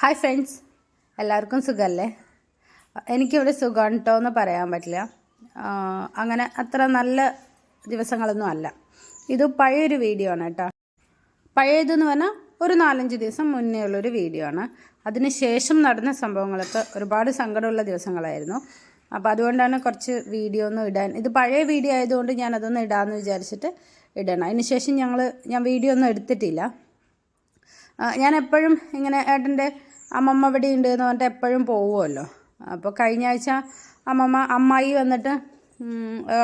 Hi friends എല്ലാവർക്കും സുഖമല്ലേ എനിക്കിവിടെ സുഖം കേട്ടോ എന്ന് പറയാൻ പറ്റില്ല. അങ്ങനെ അത്ര നല്ല ദിവസങ്ങളൊന്നും അല്ല. ഇത് പഴയൊരു വീഡിയോ ആണ് കേട്ടോ പഴയതെന്ന് പറഞ്ഞാൽ ഒരു നാലഞ്ച് ദിവസം മുന്നേ ഉള്ളൊരു വീഡിയോ ആണ്. അതിന് ശേഷം നടന്ന സംഭവങ്ങളൊക്കെ ഒരുപാട് സങ്കടമുള്ള ദിവസങ്ങളായിരുന്നു. അപ്പോൾ അതുകൊണ്ടാണ് കുറച്ച് വീഡിയോ ഒന്നും ഇടാൻ ഇത് പഴയ വീഡിയോ ആയതുകൊണ്ട് ഞാൻ അതൊന്ന് ഇടാമെന്ന് വിചാരിച്ചിട്ട് ഇടണം. അതിന് ശേഷം ഞങ്ങൾ ഞാൻ വീഡിയോ ഒന്നും എടുത്തിട്ടില്ല. ഞാൻ എപ്പോഴും ഇങ്ങനെ ഏട്ടന്റെ അമ്മമ്മ ഇവിടെ ഉണ്ട് എന്ന് പറഞ്ഞിട്ട് എപ്പോഴും പോവുമല്ലോ. അപ്പോൾ കഴിഞ്ഞ ആഴ്ച അമ്മമ്മ അമ്മായി വന്നിട്ട്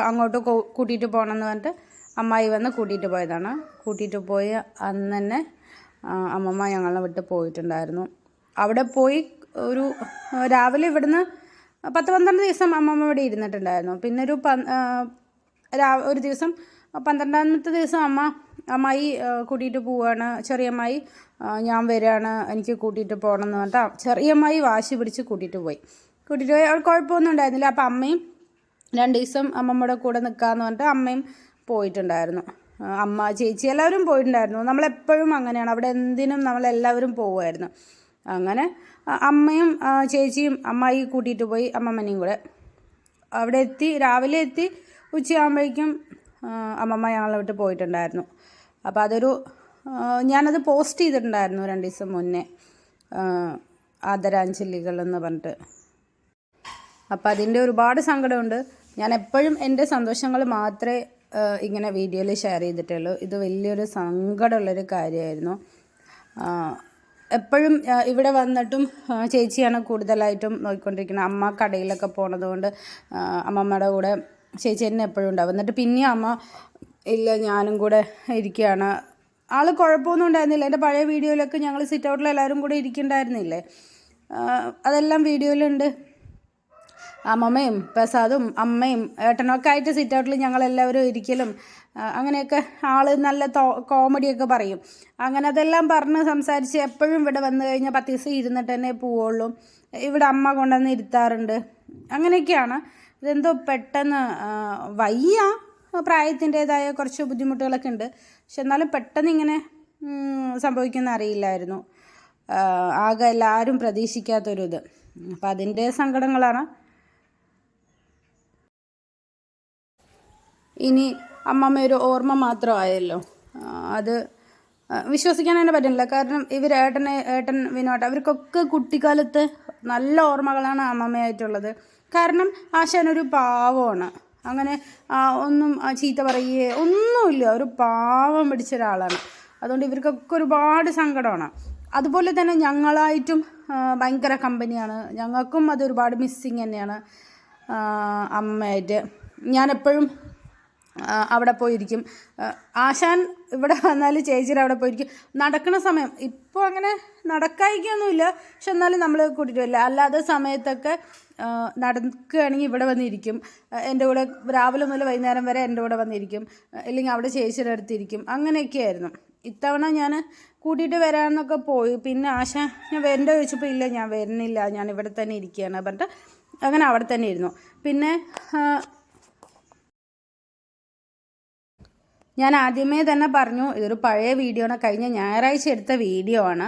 അങ്ങോട്ട് കൂട്ടിയിട്ട് പോകണം എന്ന് പറഞ്ഞിട്ട് അമ്മായി വന്ന് കൂട്ടിയിട്ട് പോയതാണ്. കൂട്ടിയിട്ട് പോയി അന്ന് തന്നെ അമ്മമ്മ ഞങ്ങളെ വിട്ട് പോയിട്ടുണ്ടായിരുന്നു. അവിടെ പോയി ഒരു രാവിലെ ഇവിടുന്ന് പത്ത് പന്ത്രണ്ട് ദിവസം അമ്മമ്മ ഇവിടെ ഇരുന്നിട്ടുണ്ടായിരുന്നു. പിന്നെ ഒരു ഒരു ദിവസം പന്ത്രണ്ടാമത്തെ ദിവസം അമ്മ അമ്മായി കൂട്ടിയിട്ട് പോവാണ്. ചെറിയമ്മായി ഞാൻ വരികയാണ് എനിക്ക് കൂട്ടിയിട്ട് പോകണം എന്ന് പറഞ്ഞിട്ട് ചെറിയമ്മായി വാശി പിടിച്ച് കൂട്ടിയിട്ട് പോയി. കൂട്ടിയിട്ട് പോയി. അവൾ കുഴപ്പമൊന്നും ഉണ്ടായിരുന്നില്ല. അപ്പം അമ്മയും രണ്ട് ദിവസം അമ്മമ്മയുടെ കൂടെ നിൽക്കാമെന്ന് പറഞ്ഞിട്ട് അമ്മയും പോയിട്ടുണ്ടായിരുന്നു. അമ്മ ചേച്ചി എല്ലാവരും പോയിട്ടുണ്ടായിരുന്നു. നമ്മളെപ്പോഴും അങ്ങനെയാണ്. അവിടെ എന്തിനും നമ്മളെല്ലാവരും പോവുമായിരുന്നു. അങ്ങനെ അമ്മയും ചേച്ചിയും അമ്മായി കൂട്ടിയിട്ട് പോയി അമ്മമ്മനെയും കൂടെ. അവിടെ എത്തി രാവിലെ എത്തി ഉച്ചയാകുമ്പോഴേക്കും അമ്മമ്മ ഞങ്ങളെ വിട്ട് പോയിട്ടുണ്ടായിരുന്നു. അപ്പോൾ അതൊരു ഞാനത് പോസ്റ്റ് ചെയ്തിട്ടുണ്ടായിരുന്നു രണ്ട് ദിവസം മുന്നേ ആദരാഞ്ജലികൾ എന്ന് പറഞ്ഞിട്ട്. അപ്പോൾ അതിന്റെ ഒരുപാട് സങ്കടമുണ്ട്. ഞാൻ എപ്പോഴും എന്റെ സന്തോഷങ്ങൾ മാത്രമേ ഇങ്ങനെ വീഡിയോയിൽ ഷെയർ ചെയ്തിട്ടുള്ളൂ. ഇത് വലിയൊരു സങ്കടമുള്ളൊരു കാര്യമായിരുന്നു. എപ്പോഴും ഇവിടെ വന്നിട്ടും ചേച്ചിയാണ് കൂടുതലായിട്ടും നോക്കിക്കൊണ്ടിരിക്കുന്നത്. അമ്മ കടയിലൊക്കെ പോണതുകൊണ്ട് അമ്മമ്മയുടെ കൂടെ ചേച്ചി തന്നെ എപ്പോഴും ഉണ്ടാവും. എന്നിട്ട് പിന്നെ അമ്മ ഇല്ല ഞാനും കൂടെ ഇരിക്കുകയാണ്. ആൾ കുഴപ്പമൊന്നും ഉണ്ടായിരുന്നില്ല. എന്റെ പഴയ വീഡിയോയിലൊക്കെ ഞങ്ങൾ സിറ്റ് ഔട്ടിൽ എല്ലാവരും കൂടെ ഇരിക്കുന്നുണ്ടായിരുന്നില്ലേ അതെല്ലാം വീഡിയോയിലുണ്ട്. അമ്മമ്മയും പ്രസാദും അമ്മയും ഏട്ടനൊക്കെ ആയിട്ട് സിറ്റ് ഔട്ടിൽ ഞങ്ങളെല്ലാവരും ഇരിക്കലും അങ്ങനെയൊക്കെ ആൾ നല്ല കോമഡിയൊക്കെ പറയും. അങ്ങനെ അതെല്ലാം പറഞ്ഞ് സംസാരിച്ച് എപ്പോഴും ഇവിടെ വന്നു കഴിഞ്ഞാൽ പത്ത് ദിവസം ഇരുന്നിട്ട് തന്നെ പോവുള്ളൂ. ഇവിടെ അമ്മ കൊണ്ടുവന്ന് ഇരുത്താറുണ്ട്. അങ്ങനെയൊക്കെയാണ്. ഇതെന്തോ പെട്ടെന്ന് വയ്യ. പ്രായത്തിന്റേതായ കുറച്ച് ബുദ്ധിമുട്ടുകളൊക്കെ ഉണ്ട്. പക്ഷെ എന്നാലും പെട്ടെന്ന് ഇങ്ങനെ സംഭവിക്കുന്ന അറിയില്ലായിരുന്നു. ആകെ എല്ലാവരും പ്രതീക്ഷിക്കാത്തൊരു ഇത് അപ്പം അതിന്റെ സങ്കടങ്ങളാണ്. ഇനി അമ്മമ്മ ഒരു ഓർമ്മ മാത്രമായല്ലോ. അത് വിശ്വസിക്കാൻ തന്നെ പറ്റുന്നില്ല. കാരണം ഇവർ ഏട്ടനെ ഏട്ടൻ വിനോട്ട് അവർക്കൊക്കെ കുട്ടിക്കാലത്ത് നല്ല ഓർമ്മകളാണ് അമ്മമ്മയായിട്ടുള്ളത്. കാരണം ആശാൻ ഒരു പാവമാണ്. അങ്ങനെ ഒന്നും ചീത്ത പറയുകയോ ഒന്നുമില്ല. ഒരു പാവം പിടിച്ച ഒരാളാണ്. അതുകൊണ്ട് ഇവർക്കൊക്കെ ഒരുപാട് സങ്കടമാണ്. അതുപോലെ തന്നെ ഞങ്ങളായിട്ടും ഭയങ്കര കമ്പനിയാണ്. ഞങ്ങൾക്കും അതൊരുപാട് മിസ്സിങ് തന്നെയാണ്. അമ്മയായിട്ട്. ഞാനെപ്പോഴും അവിടെ പോയിരിക്കും. ആശാൻ ഇവിടെ വന്നാൽ ചേച്ചിയുടെ അവിടെ പോയിരിക്കും. നടക്കുന്ന സമയം. ഇപ്പോൾ അങ്ങനെ നടക്കായിക്കൊന്നുമില്ല പക്ഷെ എന്നാലും നമ്മൾ കൂട്ടിയിട്ട് വരില്ല. അല്ലാതെ സമയത്തൊക്കെ നടക്കുകയാണെങ്കിൽ ഇവിടെ വന്നിരിക്കും. എന്റെ കൂടെ രാവിലെ മുതൽ വൈകുന്നേരം വരെ എന്റെ കൂടെ വന്നിരിക്കും. ആ, ഇല്ലെങ്കിൽ അവിടെ ചേച്ചിയുടെ അടുത്തിരിക്കും. അങ്ങനെയൊക്കെയായിരുന്നു. ഇത്തവണ ഞാൻ കൂട്ടിയിട്ട് വരാമെന്നൊക്കെ പോയി. പിന്നെ ആശ ഞാൻ വരണ്ട ചോദിച്ചപ്പോൾ ഇല്ല ഞാൻ വരുന്നില്ല. ഞാൻ ഇവിടെ തന്നെ ഇരിക്കുകയാണ് പറഞ്ഞിട്ട് അങ്ങനെ അവിടെ തന്നെ ഇരുന്നു. പിന്നെ ഞാൻ ആദ്യമേ തന്നെ പറഞ്ഞു ഇതൊരു പഴയ വീഡിയോ ആണ്. കഴിഞ്ഞ ഞായറാഴ്ച എടുത്ത വീഡിയോ ആണ്.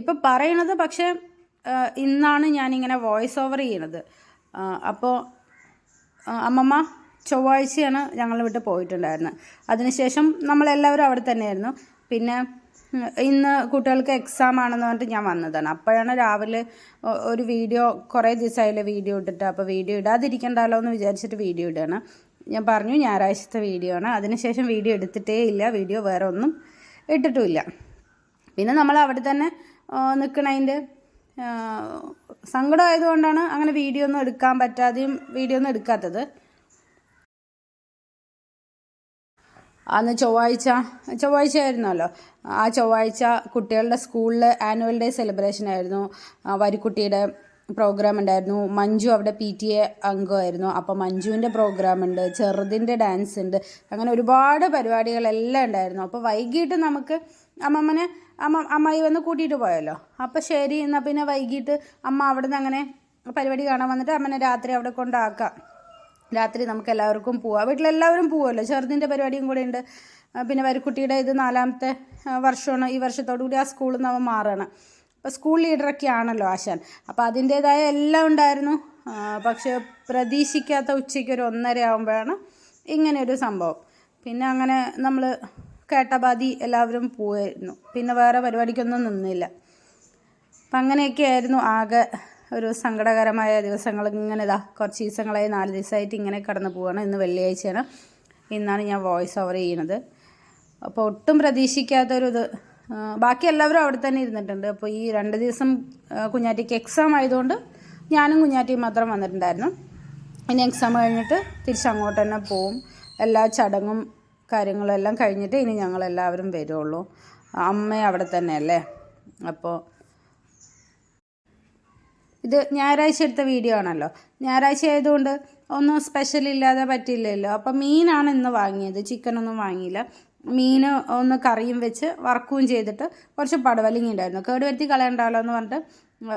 ഇപ്പം പറയണത് പക്ഷേ ഇന്നാണ് ഞാനിങ്ങനെ വോയിസ് ഓവർ ചെയ്യണത് അപ്പോൾ അമ്മമ്മ ചൊവ്വാഴ്ചയാണ് ഞങ്ങൾ വിട്ട് പോയിട്ടുണ്ടായിരുന്നത്. അതിനുശേഷം നമ്മളെല്ലാവരും അവിടെ തന്നെയായിരുന്നു. പിന്നെ ഇന്ന് കുട്ടികൾക്ക് എക്സാം ആണെന്ന് പറഞ്ഞിട്ട് ഞാൻ വന്നതാണ്. അപ്പോഴാണ് രാവിലെ ഒരു വീഡിയോ കുറേ ദിവസമായില്ലേ വീഡിയോ ഇട്ടിട്ട്. അപ്പോൾ വീഡിയോ ഇടാതിരിക്കണ്ടല്ലോ എന്ന് വിചാരിച്ചിട്ട് വീഡിയോ ഇടുകയാണ്. ഞാൻ പറഞ്ഞു ഞായറാഴ്ചത്തെ വീഡിയോ ആണ്. അതിനുശേഷം വീഡിയോ എടുത്തിട്ടേ ഇല്ല. വീഡിയോ വേറെ ഒന്നും ഇട്ടിട്ടുമില്ല പിന്നെ നമ്മൾ അവിടെ തന്നെ നിൽക്കണതിന്റെ സങ്കടമായതുകൊണ്ടാണ് അങ്ങനെ വീഡിയോ ഒന്നും എടുക്കാൻ പറ്റാതെയും വീഡിയോ ഒന്നും എടുക്കാത്തത്. അന്ന് ചൊവ്വാഴ്ച ചൊവ്വാഴ്ച ആയിരുന്നല്ലോ ആ ചൊവ്വാഴ്ച കുട്ടികളുടെ സ്കൂളിൽ ആനുവൽ ഡേ സെലിബ്രേഷൻ ആയിരുന്നു. വരിക്കുട്ടിയുടെ പ്രോഗ്രാം ഉണ്ടായിരുന്നു. മഞ്ജു അവിടെ പി ടി എ അംഗമായിരുന്നു. അപ്പോൾ മഞ്ജുവിന്റെ പ്രോഗ്രാം ഉണ്ട് ചെറുതിന്റെ ഡാൻസ് ഉണ്ട് അങ്ങനെ ഒരുപാട് പരിപാടികളെല്ലാം ഉണ്ടായിരുന്നു. അപ്പോൾ വൈകിട്ട് നമുക്ക് അമ്മമ്മനെ അമ്മ അമ്മായി വന്ന് കൂട്ടിയിട്ട് പോയല്ലോ. അപ്പോൾ ശരി എന്നാൽ പിന്നെ വൈകിട്ട് അമ്മ അവിടെ നിന്ന് അങ്ങനെ പരിപാടി കാണാൻ വന്നിട്ട് അമ്മനെ രാത്രി അവിടെ കൊണ്ടാക്കാം. രാത്രി നമുക്ക് എല്ലാവർക്കും പോവാം. വീട്ടിലെല്ലാവരും പോവുമല്ലോ ചെറുതിന്റെ പരിപാടിയും കൂടെ ഉണ്ട്. പിന്നെ വരിക്കുട്ടിയുടെ ഇത് നാലാമത്തെ വർഷമാണ്. ഈ വർഷത്തോടു കൂടി ആ സ്കൂളിൽ നിന്ന് അവൻ മാറുകയാണ് അപ്പോൾ സ്കൂൾ ലീഡറൊക്കെ ആണല്ലോ ആശാൻ. അപ്പോൾ അതിന്റേതായ എല്ലാം ഉണ്ടായിരുന്നു. പക്ഷേ പ്രതീക്ഷിക്കാത്ത ഉച്ചയ്ക്ക് ഒരു ഒന്നര ആകുമ്പോഴാണ് ഇങ്ങനെ ഒരു സംഭവം. പിന്നെ അങ്ങനെ നമ്മൾ കേട്ടപാതി എല്ലാവരും പോയിരുന്നു പിന്നെ വേറെ പരിപാടിക്കൊന്നും നിന്നില്ല. അപ്പം അങ്ങനെയൊക്കെ ആയിരുന്നു ആകെ ഒരു സങ്കടകരമായ ദിവസങ്ങൾ. ഇങ്ങനെ ഇതാ കുറച്ച് ദിവസങ്ങളായി നാല് ദിവസമായിട്ട് ഇങ്ങനെ കടന്നു പോവുകയാണ് ഇന്ന് വെള്ളിയാഴ്ചയാണ്. ഇന്നാണ് ഞാൻ വോയിസ് ഓവർ ചെയ്യുന്നത് അപ്പോൾ ഒട്ടും പ്രതീക്ഷിക്കാത്തൊരു ഇത് ബാക്കി എല്ലാവരും അവിടെ തന്നെ ഇരുന്നിട്ടുണ്ട്. അപ്പോൾ ഈ രണ്ട് ദിവസം കുഞ്ഞാറ്റിക്ക് എക്സാം ആയതുകൊണ്ട് ഞാനും കുഞ്ഞാറ്റിയും മാത്രം വന്നിട്ടുണ്ടായിരുന്നു. ഇനി എക്സാം കഴിഞ്ഞിട്ട് തിരിച്ചങ്ങോട്ട് തന്നെ പോവും. എല്ലാ ചടങ്ങും കാര്യങ്ങളും എല്ലാം കഴിഞ്ഞിട്ട് ഇനി ഞങ്ങളെല്ലാവരും വരുള്ളൂ. അമ്മ അവിടെ തന്നെയല്ലേ? അപ്പോൾ ഇത് ഞായറാഴ്ച എടുത്ത വീഡിയോ ആണല്ലോ. ഞായറാഴ്ച ആയതുകൊണ്ട് ഒന്നും സ്പെഷ്യൽ ഇല്ലാതെ പറ്റില്ലല്ലോ അപ്പം മീനാണ് ഇന്ന് വാങ്ങിയത്. ചിക്കനൊന്നും വാങ്ങിയില്ല. മീൻ ഒന്ന് കറിയും വെച്ച് വറക്കുകയും ചെയ്തിട്ട് കുറച്ച് പടവലിങ്ങ ഉണ്ടായിരുന്നു. കേട് വരുത്തി കളയണ്ടല്ലോ എന്ന് പറഞ്ഞിട്ട്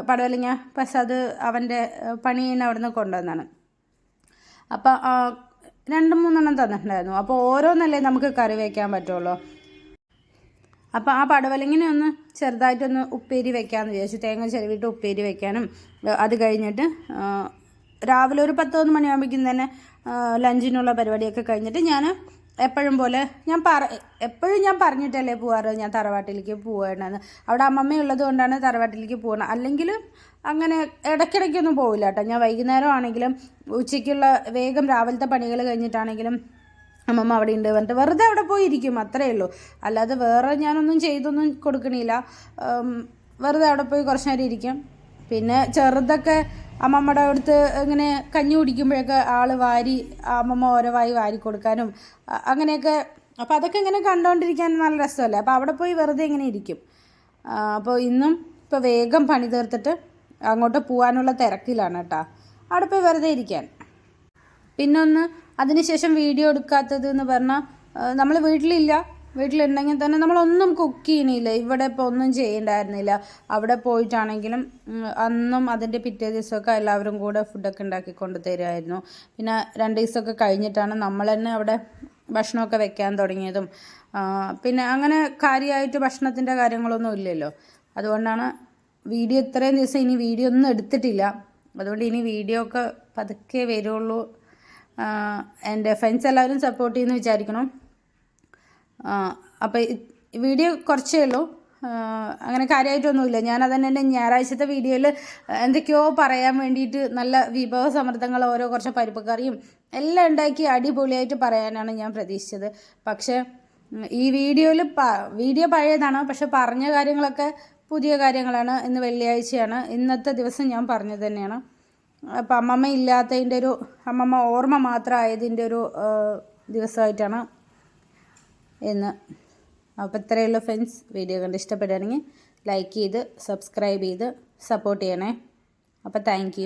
പടവലിങ്ങ പക്ഷെ അത് അവന്റെ പണി തന്നെ അവിടെ നിന്ന് കൊണ്ടുവന്നാണ് അപ്പോൾ രണ്ട് മൂന്നെണ്ണം തന്നിട്ടുണ്ടായിരുന്നു. അപ്പോൾ ഓരോന്നല്ലേ നമുക്ക് കറി വയ്ക്കാൻ പറ്റുള്ളൂ. അപ്പോൾ ആ പടവലങ്ങിനെ ഒന്ന് ചെറുതായിട്ടൊന്ന് ഉപ്പേരി വെക്കാമെന്ന് വിചാരിച്ചു. തേങ്ങ ചെറുവിട്ട് ഉപ്പേരി വെക്കാനും അത് കഴിഞ്ഞിട്ട് രാവിലെ ഒരു പത്തൊന്ന് മണിയാകുമ്പോഴേക്കും തന്നെ ലഞ്ചിനുള്ള പരിപാടിയൊക്കെ കഴിഞ്ഞിട്ട് ഞാൻ എപ്പോഴും പോലെ ഞാൻ പറ എപ്പോഴും ഞാൻ പറഞ്ഞിട്ടല്ലേ പോവാറ് ഞാൻ തറവാട്ടിലേക്ക് പോവുകയാണെന്ന് അവിടെ അമ്മമ്മയുള്ളത് കൊണ്ടാണ് തറവാട്ടിലേക്ക് പോകണം അല്ലെങ്കിൽ അങ്ങനെ ഇടയ്ക്കിടയ്ക്കൊന്നും പോവില്ല കേട്ടോ. ഞാൻ വൈകുന്നേരം ആണെങ്കിലും ഉച്ചയ്ക്കുള്ള വേഗം രാവിലത്തെ പണികൾ കഴിഞ്ഞിട്ടാണെങ്കിലും അമ്മമ്മ അവിടെ ഉണ്ട് പറഞ്ഞിട്ട് വെറുതെ അവിടെ പോയി ഇരിക്കും അത്രയേ ഉള്ളൂ. അല്ലാതെ വേറെ ഞാനൊന്നും ചെയ്തൊന്നും കൊടുക്കണില്ല. വെറുതെ അവിടെ പോയി കുറച്ച് നേരം ഇരിക്കും. പിന്നെ ചെറുതൊക്കെ അമ്മമ്മയുടെ അടുത്ത് ഇങ്ങനെ കഞ്ഞി കുടിക്കുമ്പോഴൊക്കെ ആൾ വാരി അമ്മമ്മ ഓരോ വായി വാരി കൊടുക്കാനും അങ്ങനെയൊക്കെ. അപ്പോൾ അതൊക്കെ ഇങ്ങനെ കണ്ടുകൊണ്ടിരിക്കാൻ നല്ല രസമല്ലേ? അപ്പോൾ അവിടെ പോയി വെറുതെ ഇങ്ങനെ ഇരിക്കും. അപ്പോൾ ഇന്നും ഇപ്പോൾ വേഗം പണി തീർത്തിട്ട് അങ്ങോട്ട് പോകാനുള്ള തിരക്കിലാണ് കേട്ടോ. അവിടെ പോയി വെറുതെ ഇരിക്കാൻ. പിന്നൊന്ന് അതിനുശേഷം വീഡിയോ എടുക്കാത്തത് എന്ന് പറഞ്ഞാൽ നമ്മൾ വീട്ടിലില്ല. വീട്ടിലുണ്ടെങ്കിൽ തന്നെ നമ്മളൊന്നും കുക്ക് ചെയ്യണില്ല ഇവിടെ ഇപ്പോൾ ഒന്നും ചെയ്യണ്ടായിരുന്നില്ല. അവിടെ പോയിട്ടാണെങ്കിലും അന്നും അതിന്റെ പിറ്റേ ദിവസമൊക്കെ എല്ലാവരും കൂടെ ഫുഡൊക്കെ ഉണ്ടാക്കി കൊണ്ട് തരുമായിരുന്നു. പിന്നെ രണ്ട് ദിവസമൊക്കെ കഴിഞ്ഞിട്ടാണ് നമ്മൾ തന്നെ അവിടെ ഭക്ഷണമൊക്കെ വെക്കാൻ തുടങ്ങിയതും. പിന്നെ അങ്ങനെ കാര്യമായിട്ട് ഭക്ഷണത്തിന്റെ കാര്യങ്ങളൊന്നും ഇല്ലല്ലോ. അതുകൊണ്ടാണ് വീഡിയോ ഇത്രയും ദിവസം ഇനി വീഡിയോ ഒന്നും എടുത്തിട്ടില്ല. അതുകൊണ്ട് ഇനി വീഡിയോ ഒക്കെ പതുക്കെ വരുള്ളൂ. എന്റെ ഫ്രണ്ട്സ് എല്ലാവരും സപ്പോർട്ട് ചെയ്യുന്നു വിചാരിക്കണം അപ്പോൾ വീഡിയോ കുറച്ചേ ഉള്ളൂ. അങ്ങനെ കാര്യമായിട്ടൊന്നുമില്ല ഞാൻ അതന്നെ എന്റെ ഞായറാഴ്ചത്തെ വീഡിയോയിൽ എന്തൊക്കെയോ പറയാൻ വേണ്ടിയിട്ട് നല്ല വിഭവ സമൃദ്ധങ്ങൾ ഓരോ കുറച്ച് പരിപ്പ് കറിയും എല്ലാം ഉണ്ടാക്കി അടിപൊളിയായിട്ട് പറയാനാണ് ഞാൻ പ്രതീക്ഷിച്ചത്. പക്ഷേ ഈ വീഡിയോയിൽ വീഡിയോ പഴയതാണ്. പക്ഷെ പറഞ്ഞ കാര്യങ്ങളൊക്കെ പുതിയ കാര്യങ്ങളാണ് ഇന്ന് വെള്ളിയാഴ്ചയാണ്. ഇന്നത്തെ ദിവസം ഞാൻ പറഞ്ഞത് തന്നെയാണ്. അപ്പം അമ്മമ്മ ഇല്ലാത്തതിന്റെ ഒരു അമ്മമ്മ ഓർമ്മ മാത്രമായതിന്റെ ഒരു ദിവസമായിട്ടാണ് ഇന്ന്. അപ്പോൾ ഇത്രയുള്ള ഫ്രണ്ട്സ് വീഡിയോ കണ്ട് ഇഷ്ടപ്പെടുകയാണെങ്കിൽ ലൈക്ക് ചെയ്ത് സബ്സ്ക്രൈബ് ചെയ്ത് സപ്പോർട്ട് ചെയ്യണേ. അപ്പോൾ താങ്ക്